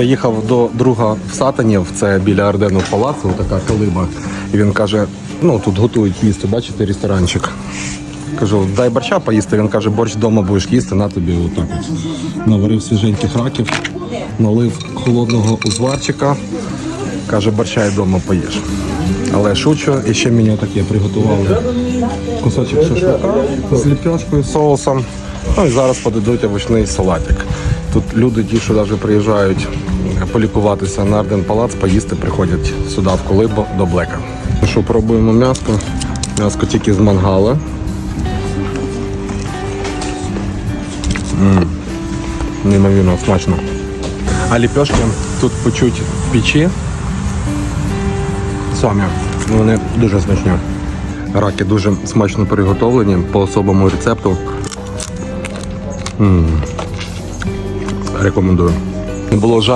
Заїхав до друга в Сатанів, це біля Ардену палацу, така калиба. І він каже: ну тут готують їсти, бачите, ресторанчик. Кажу, дай борща поїсти. Він каже, борщ вдома будеш їсти, на тобі отак от. Наварив свіженьких раків, налив холодного узварчика. Каже, борща і вдома поїш. Але шучу, і ще мені таке приготували кусочок шашлика з ліпешкою, соусом. Ну і зараз подадуть овочний салатик. Тут люди, ті, що навіть приїжджають полікуватися на Арден Палац, поїсти приходять сюди в Колибу до Блека. Що пробуємо м'яско? М'яско тільки з мангала. М, Неймовірно смачно. А ліпешки тут печуть в печі. Самі. Вони дуже смачні. Раки дуже смачно приготовлені по особому рецепту. Рекомендую. Не було жарко.